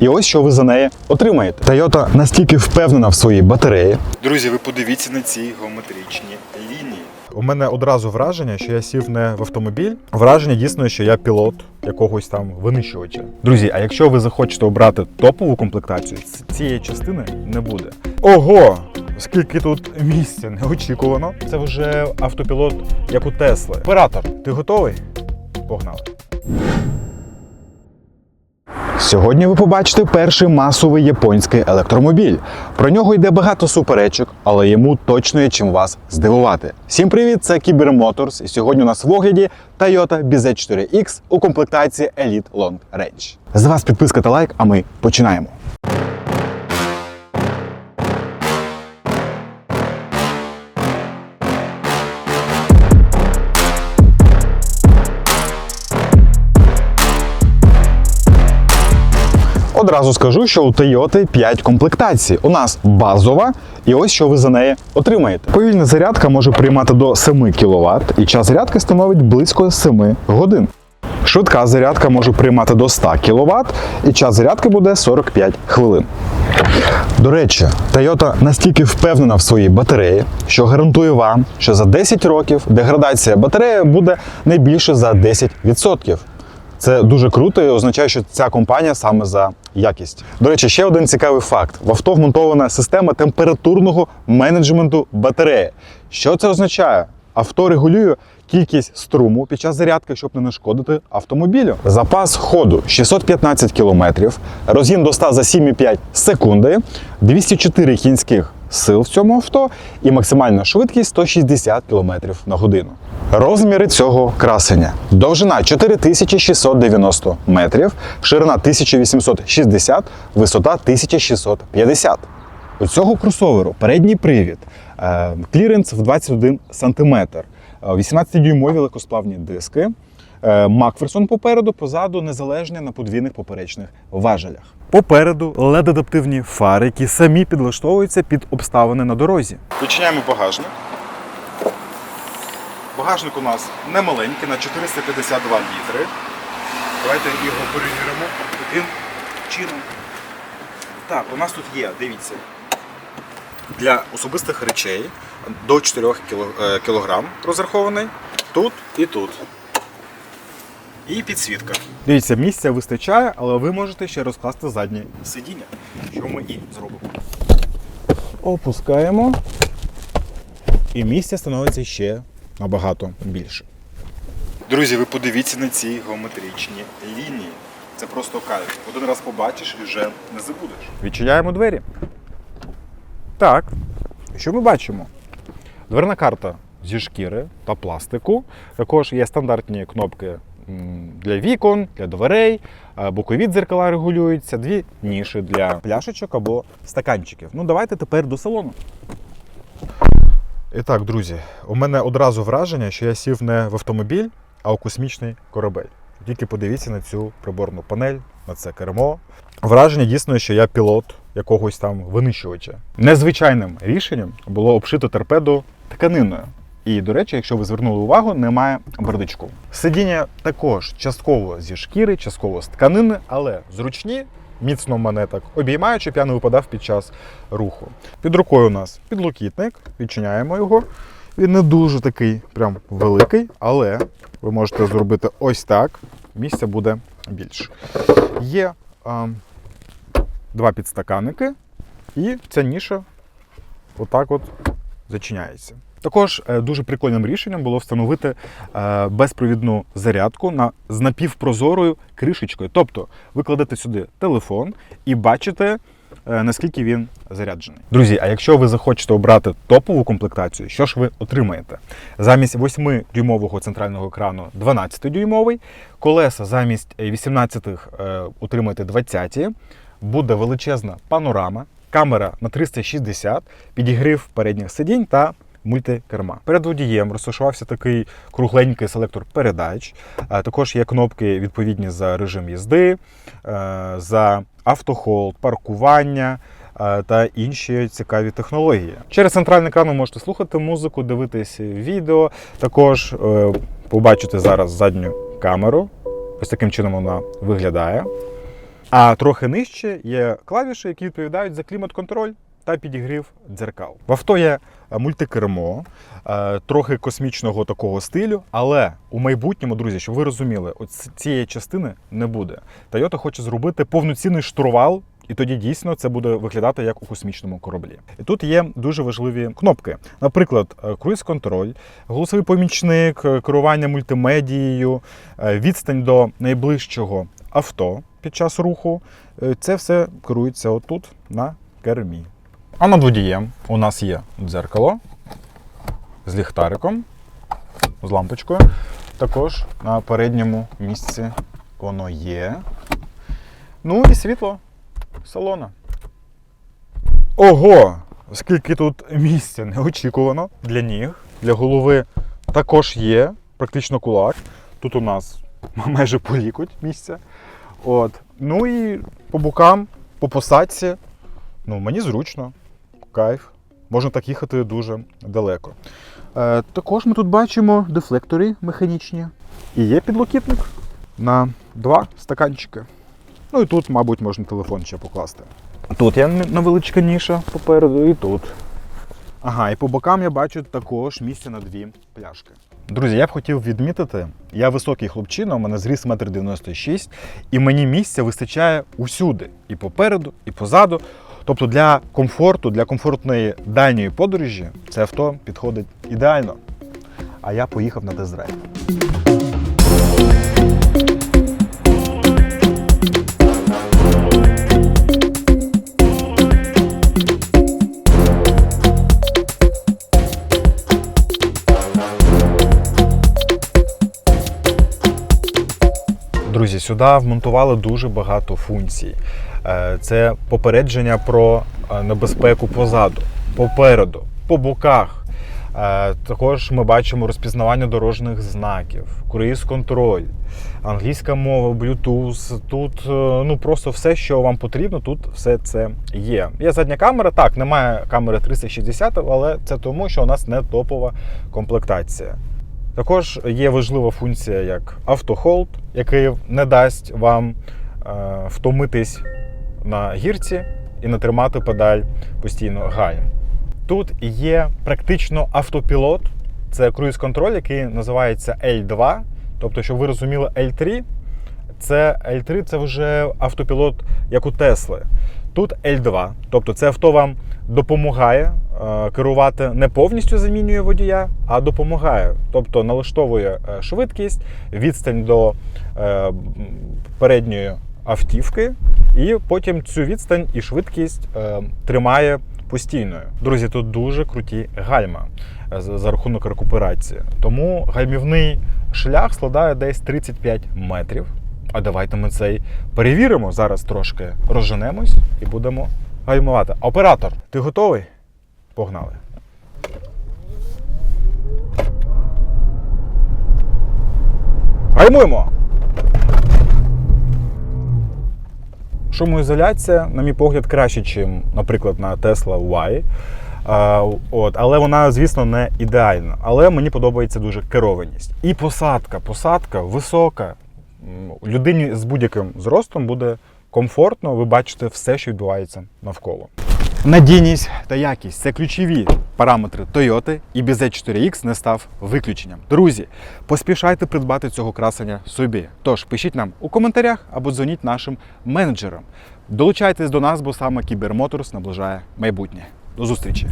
І ось що ви за неї отримаєте. Toyota настільки впевнена в своїй батареї. Друзі, ви подивіться на ці геометричні лінії. У мене одразу враження, що я сів не в автомобіль. Враження дійсно, що я пілот якогось там винищувача. Друзі, а якщо ви захочете обрати топову комплектацію, цієї частини не буде. Ого! Скільки тут місця неочікувано. Це вже автопілот, як у Тесли. Оператор, ти готовий? Погнали. Сьогодні ви побачите перший масовий японський електромобіль. Про нього йде багато суперечок, але йому точно є чим вас здивувати. Всім привіт! Це Кібер Моторс, і сьогодні у нас в огляді Toyota BZ4X у комплектації Elite Long Range. З вас підписка та лайк, а ми починаємо. Одразу скажу, що у Toyota 5 комплектацій. У нас базова, і ось що ви за неї отримаєте. Повільна зарядка може приймати до 7 кВт, і час зарядки становить близько 7 годин. Швидка зарядка може приймати до 100 кВт, і час зарядки буде 45 хвилин. До речі, Toyota настільки впевнена в своїй батареї, що гарантує вам, що за 10 років деградація батареї буде не більше за 10%. Це дуже круто і означає, що ця компанія саме за якість. До речі, ще один цікавий факт: в авто вмонтована система температурного менеджменту батареї. Що це означає? Авто регулює кількість струму під час зарядки, щоб не нашкодити автомобілю. Запас ходу 615 км, розгін до 100 за 7,5 секунди, 204 кінських сил в цьому авто і максимальна швидкість 160 км на годину. Розміри цього красення. Довжина 4690 метрів, ширина 1860, висота 1650. У цього кросоверу передній привід, е, кліренс в 21 см, 18-дюймові легкосплавні диски, Макферсон попереду, позаду незалежні на подвійних поперечних важелях. Попереду LED-адаптивні фари, які самі підлаштовуються під обставини на дорозі. Відчиняємо багажник. Багажник у нас не маленький, на 452 літри. Давайте його перевіримо таким чином. Так, у нас тут є, дивіться, для особистих речей до 4 кіло- е, розрахований. Тут і тут. І підсвітка. Дивіться, місця вистачає, але ви можете ще розкласти заднє. Сидіння, що ми і зробимо. Опускаємо. І місця становиться ще набагато більше. Друзі, ви подивіться на ці геометричні лінії. Це просто кайф. Один раз побачиш і вже не забудеш. Відчиняємо двері. Так. Що ми бачимо? Дверна карта зі шкіри та пластику. Також є стандартні кнопки для вікон, для дверей, е, бокові дзеркала регулюються, дві ніші для пляшечок або стаканчиків. Ну, давайте тепер до салону. І так, друзі, у мене одразу враження, що я сів не в автомобіль, а у космічний корабель. Тільки подивіться на цю приборну панель, на це кермо. Враження дійсно, що я пілот якогось там винищувача. Незвичайним рішенням було обшити торпеду тканиною. І, до речі, якщо ви звернули увагу, немає бардачку. Сидіння також частково зі шкіри, частково з тканини, але зручні, міцно мене так обіймають, щоб я не випадав під час руху. Під рукою у нас підлокітник, відчиняємо його. Він не дуже такий прям великий, але ви можете зробити ось так. Місця буде більше. Є а, два підстаканники, і ця ніша отак от зачиняється. Також е, дуже прикольним рішенням було встановити е, безпровідну зарядку на, з напівпрозорою кришечкою. Тобто ви кладете сюди телефон і бачите, е, наскільки він заряджений. Друзі, а якщо ви захочете обрати топову комплектацію, що ж ви отримаєте? Замість 8-дюймового центрального екрану 12-дюймовий, колеса замість 18-х е, отримаєте 20-ті, буде величезна панорама, камера на 360, підігрів передніх сидінь та мультикерма. Перед водієм розташувався такий кругленький селектор передач. Е, Також є кнопки відповідні за режим їзди, е, за автохолд, паркування. е, Та інші цікаві технології. Через центральний екран ви можете слухати музику, дивитись відео. Також побачите зараз задню камеру. Ось таким чином вона виглядає. А трохи нижче є клавіші, які відповідають за клімат-контроль та підігрів дзеркал. В авто є е, мультикермо, е, трохи космічного такого стилю, але у майбутньому, друзі, щоб ви розуміли, от цієї частини не буде. Toyota хоче зробити повноцінний штурвал. І тоді дійсно це буде виглядати як у космічному кораблі. І тут є дуже важливі кнопки. Наприклад, е, круїз-контроль, голосовий помічник, керування мультимедією, відстань до найближчого авто під час руху. Це все керується отут на кермі. А над водієм у нас є дзеркало з ліхтариком, з лампочкою. Також на передньому місці воно є. Ну і світло салона. Ого! Скільки тут місця неочікувано для ніг, для голови також є, практично кулак. Тут у нас майже по лікоть місця. От. Ну і по бокам, по посадці. Ну, мені зручно, кайф. Можна так їхати дуже далеко. Е, також ми тут бачимо дефлектори механічні. І є підлокітник на два стаканчики. Ну і тут, мабуть, можна телефон ще покласти. Тут є невеличка ніша попереду, і тут. Ага, і по бокам я бачу також місце на дві пляшки. Друзі, я б хотів відмітити, я високий хлопчина, у мене зріс 1,96 м, і мені місця вистачає усюди, і попереду, і позаду. Тобто для комфорту, для комфортної дальньої подорожі це авто підходить ідеально. А я поїхав на тест-драйв. Друзі, сюди вмонтували дуже багато функцій. Е, Це попередження про е, небезпеку позаду, попереду, по боках. Е, Також ми бачимо розпізнавання дорожніх знаків, круїз-контроль, англійська мова, Bluetooth. Тут ну просто все, що вам потрібно, тут все це є. Є задня камера, так, немає камери 360, але це тому, що у нас не топова комплектація. Також є важлива функція як автохолд, який не дасть вам е, втомитись на гірці і не тримати педаль постійно гальм. Тут є практично автопілот, це круїз-контроль, який називається L2. Тобто, щоб ви розуміли, L3 це L3 це вже автопілот, як у Тесли. Тут L2, тобто це авто вам допомагає е, керувати не повністю замінює водія, а допомагає. Тобто налаштовує е, швидкість, відстань до е, передньої автівки, і потім цю відстань і швидкість е, тримає постійною. Друзі, тут дуже круті гальма е, за рахунок рекуперації. Тому гальмівний шлях складає десь 35 метрів. А давайте ми цей перевіримо. Зараз трошки розженемось і будемо гальмувати. Оператор, ти готовий? Погнали. Гальмуємо! Шумоізоляція, на мій погляд, краще, ніж, наприклад, на Tesla Y. От, але вона, звісно, не ідеальна. Але мені подобається дуже керованість. І посадка. Посадка висока. Людині з будь-яким зростом буде комфортно, ви бачите все, що відбувається навколо. Надійність та якість це ключові параметри Toyota і BZ4X не став виключенням. Друзі, поспішайте придбати цього красення собі. Тож пишіть нам у коментарях або дзвоніть нашим менеджерам. Долучайтесь до нас, бо саме Кібермоторс наближає майбутнє. До зустрічі!